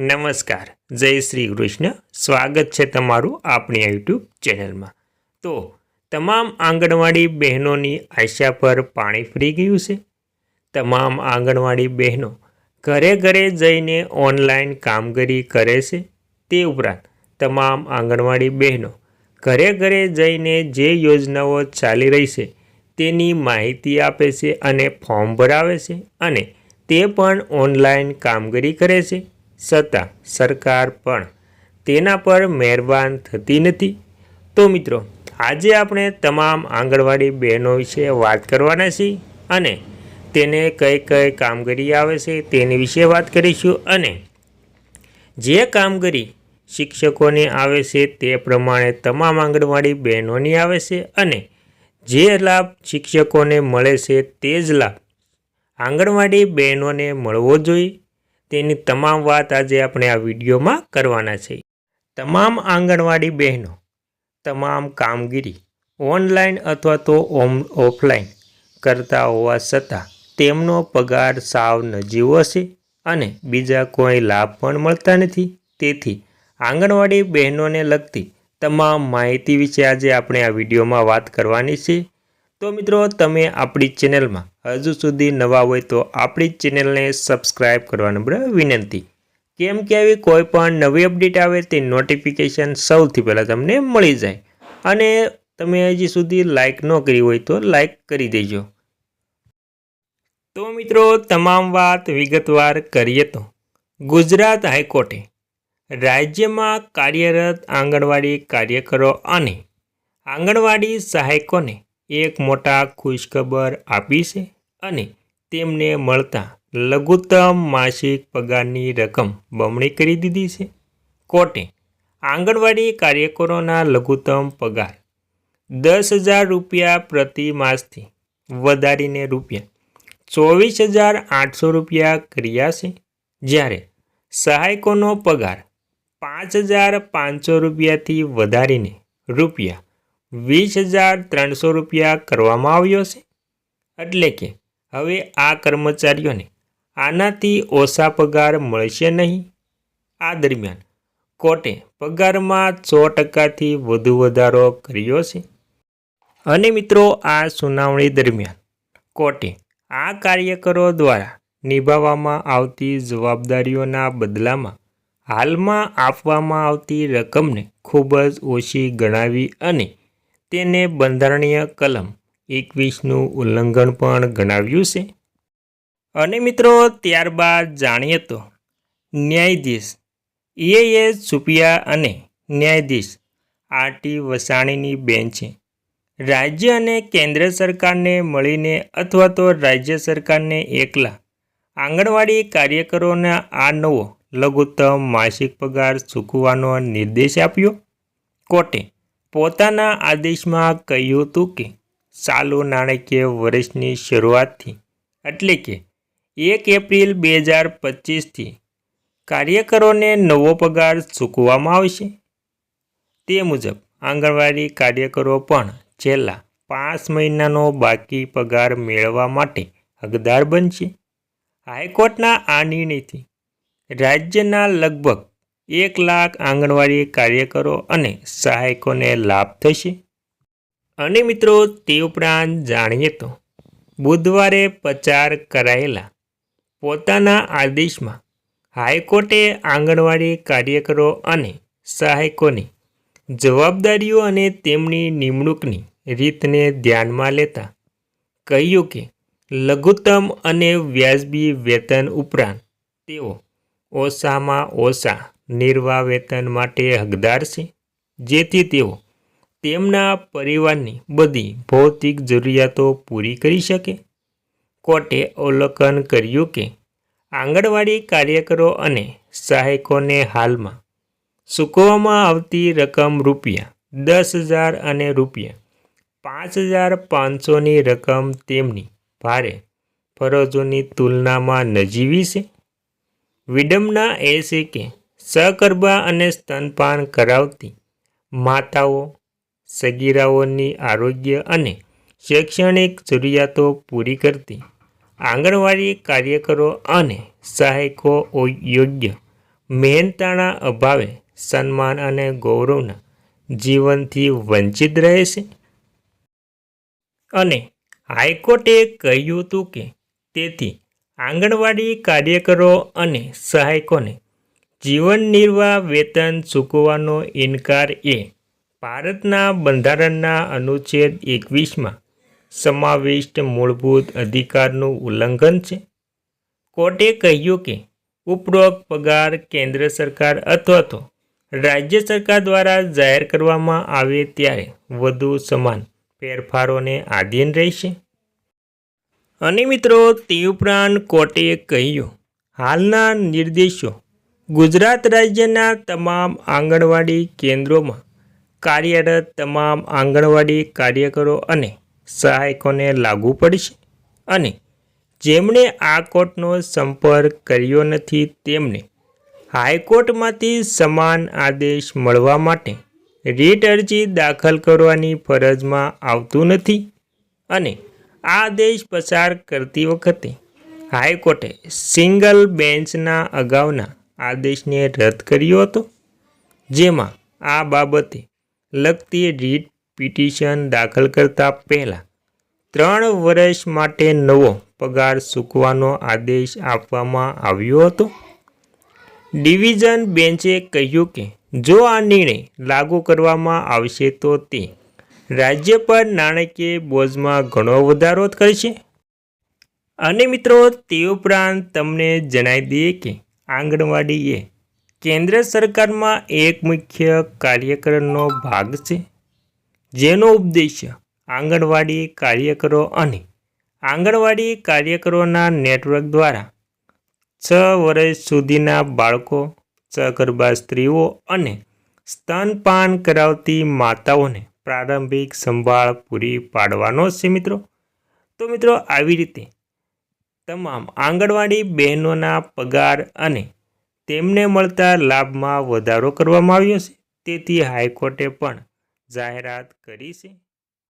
નમસ્કાર. જય શ્રી કૃષ્ણ. સ્વાગત છે તમારું આપણી યુટ્યુબ ચેનલમાં. તો, તમામ આંગણવાડી બહેનોની આશા પર પાણી ફરી ગયું છે? તમામ આંગણવાડી બહેનો ઘરે ઘરે જઈને ઓનલાઈન કામગીરી કરે છે? તે ઉપરાંત તમામ આંગણવાડી બહેનો ઘરે ઘરે જઈને જે યોજનાઓ ચાલી રહી છે, તેની માહિતી આપે છે અને ફોર્મ ભરાવે છે અને તે પણ ઓનલાઈન કામગીરી કરે છે? છતાં સરકાર પણ તેના પર મહેરબાન થતી નથી. તો મિત્રો, આજે આપણે તમામ આંગણવાડી બહેનો વિશે વાત કરવાના છીએ અને તેને કઈ કઈ કામગીરી આવે છે તેની વિશે વાત કરીશું અને જે કામગીરી શિક્ષકોને આવે છે તે પ્રમાણે તમામ આંગણવાડી બહેનોની આવે છે અને જે લાભ શિક્ષકોને મળે છે તે જ લાભ આંગણવાડી બહેનોને મળવો જોઈએ. તેની તમામ વાત આજે આપણે આ વિડીયોમાં કરવાના છે. તમામ આંગણવાડી બહેનો, તમામ કામગીરી ઓનલાઈન અથવા તો ઓફલાઈન કરતા હોવા છતાં તેમનો પગાર સાવ નજીવો છે અને બીજા કોઈ લાભ પણ મળતા નથી. તેથી આંગણવાડી બહેનોને લગતી તમામ માહિતી વિશે આજે આપણે આ વિડીયોમાં વાત કરવાની છે. તો મિત્રો, તમે આપણી ચેનલમાં હજુ સુધી નવા હોય તો આપણી ચેનલને સબસ્ક્રાઈબ કરવાનું બરાબર વિનંતી. કેમ કે આવી કોઈ પણ નવી અપડેટ આવે તે નોટિફિકેશન સૌથી પહેલાં તમને મળી જાય. અને તમે હજી સુધી લાઇક ન કરી હોય તો લાઇક કરી દેજો. તો મિત્રો, તમામ વાત વિગતવાર કરીએ તો. ગુજરાત હાઈકોર્ટે રાજ્યમાં કાર્યરત આંગણવાડી કાર્યકરો અને આંગણવાડી સહાયકોને એક મોટા ખુશખબર આપી છે અને તેમને મળતા લઘુત્તમ માસિક પગારની રકમ બમણી કરી દીધી છે. કોર્ટે આંગણવાડી કાર્યકરોના લઘુત્તમ પગાર દસ હજાર રૂપિયા પ્રતિ માસથી વધારીને રૂપિયા ચોવીસ હજાર આઠસો રૂપિયા કર્યા છે. જ્યારે સહાયકોનો પગાર પાંચ હજાર પાંચસો રૂપિયાથી વધારીને રૂપિયા વીસ હજાર ત્રણસો રૂપિયા કરવામાં આવ્યો છે. એટલે કે હવે આ કર્મચારીઓને આનાથી ઓછા પગાર મળશે નહીં. આ દરમિયાન કોર્ટે પગારમાં સો ટકાથી વધુ વધારો કર્યો છે. અને મિત્રો, આ સુનાવણી દરમિયાન કોર્ટે આ કાર્યકરો દ્વારા નિભાવવામાં આવતી જવાબદારીઓના બદલામાં હાલમાં આપવામાં આવતી રકમને ખૂબ જ ઓછી ગણાવી અને તેને બંધારણીય કલમ એકવીસનું ઉલ્લંઘન પણ ગણાવ્યું છે. અને મિત્રો, ત્યારબાદ જાણીએ તો ન્યાયાધીશ એ એસ સુપિયા અને ન્યાયાધીશ આર ટી વસાણીની બેન્ચે રાજ્ય અને કેન્દ્ર સરકારને મળીને અથવા તો રાજ્ય સરકારને એકલા આંગણવાડી કાર્યકરોના આ નવો લઘુત્તમ માસિક પગાર ચૂકવવાનો નિર્દેશ આપ્યો. કોર્ટે પોતાના આદેશમાં કહ્યું હતું કે, ચાલુ નાણાકીય વર્ષની શરૂઆતથી, એટલે કે, એક એપ્રિલ બે હજાર પચીસથી કાર્યકરોને નવો પગાર ચૂકવવામાં આવશે. તે મુજબ, આંગણવાડી કાર્યકરો પણ છેલ્લા પાંચ મહિનાનો બાકી પગાર મેળવવા માટે હકદાર બનશે. હાઈકોર્ટના આ નિર્ણયથી રાજ્યના લગભગ એક લાખ આંગણવાડી કાર્યકરો અને સહાયકોને લાભ થશે. અને મિત્રો, તે ઉપરાંત જાણીએ તો, બુધવારે પચાર કરાયેલા પોતાના આદેશમાં હાઈકોર્ટે આંગણવાડી કાર્યકરો અને સહાયકોની જવાબદારીઓ અને તેમની નિમણૂકની રીતને ધ્યાનમાં લેતા કહ્યું કે, લઘુત્તમ અને વ્યાજબી વેતન ઉપરાંત તેઓ ઓછામાં ઓછા નિર્વાહ વેતન માટે હકદાર છે. જેથી તેઓ તેમના પરિવારની બધી ભૌતિક જરૂરિયાતો પૂરી કરી શકે. કોર્ટે અવલોકન કર્યું કે આંગણવાડી કાર્યકરો અને સહાયકોને હાલમાં ચૂકવવામાં આવતી રકમ રૂપિયા દસ હજાર અને રૂપિયા પાંચ હજાર પાંચસોની રકમ તેમની ભારે ફરજોની તુલનામાં નજીવી છે. વિડંબના એ છે કે સગર્ભા અને સ્તનપાન કરાવતી માતાઓ, સગીરાઓની આરોગ્ય અને શૈક્ષણિક જરૂરિયાતો પૂરી કરતી આંગણવાડી કાર્યકરો અને સહાયકો યોગ્ય મહેનતાણા અભાવે સન્માન અને ગૌરવના જીવનથી વંચિત રહે છે. અને હાઈકોર્ટે કહ્યું હતું કે તેથી આંગણવાડી કાર્યકરો અને સહાયકોને જીવન નિર્વાહ, વેતન ચૂકવવાનો ઇનકાર એ ભારતના બંધારણના અનુચ્છેદ એકવીસમાં સમાવિષ્ટ મૂળભૂત અધિકારનું ઉલ્લંઘન છે. કોર્ટે કહ્યું કે ઉપરોક્ત પગાર કેન્દ્ર સરકાર અથવા તો રાજ્ય સરકાર દ્વારા જાહેર કરવામાં આવે ત્યારે વધુ સમાન ફેરફારોને આધીન રહેશે. અને મિત્રો તે ઉપરાંત કોર્ટે કહ્યું, હાલના નિર્દેશો ગુજરાત રાજ્યના તમામ આંગણવાડી કેન્દ્રોમાં કાર્યરત તમામ આંગણવાડી કાર્યકરો અને સહાયકોને લાગુ પડશે અને જેમણે આ કોર્ટનો સંપર્ક કર્યો નથી, તેમને હાઈકોર્ટમાંથી સમાન આદેશ મળવા માટે રીટ અરજી દાખલ કરવાની ફરજમાં આવતું નથી અને આ આદેશ પસાર કરતી વખતે હાઈકોર્ટે સિંગલ બેન્ચના અગાઉના આદેશને રદ કર્યો હતો. જેમાં આ બાબતે લગતી રીટ પિટિશન દાખલ કરતા પહેલાં ત્રણ વર્ષ માટે નવો પગાર ચૂકવાનો આદેશ આપવામાં આવ્યો હતો. ડિવિઝન બેન્ચે કહ્યું કે જો આ નિર્ણય લાગુ કરવામાં આવશે તો તે રાજ્ય પર નાણાકીય બોજમાં ઘણો વધારો કરશે. અને મિત્રો, તે ઉપરાંત તમને જણાવી દઈએ કે આંગણવાડી એ કેન્દ્ર સરકારમાં એક મુખ્ય કાર્યક્રમનો ભાગ છે, જેનો ઉદ્દેશ્ય આંગણવાડી કાર્યકરો અને આંગણવાડી કાર્યકરોના નેટવર્ક દ્વારા છ વર્ષ સુધીના બાળકો સગર્ભા સ્ત્રીઓ અને સ્તનપાન કરાવતી માતાઓને પ્રારંભિક સંભાળ પૂરી પાડવાનો છે મિત્રો. તો મિત્રો, આવી રીતે તમામ આંગણવાડી બહેનોના પગાર અને તેમને મળતા લાભમાં વધારો કરવામાં આવ્યો છે. તેથી હાઈકોર્ટે પણ જાહેરાત કરી છે.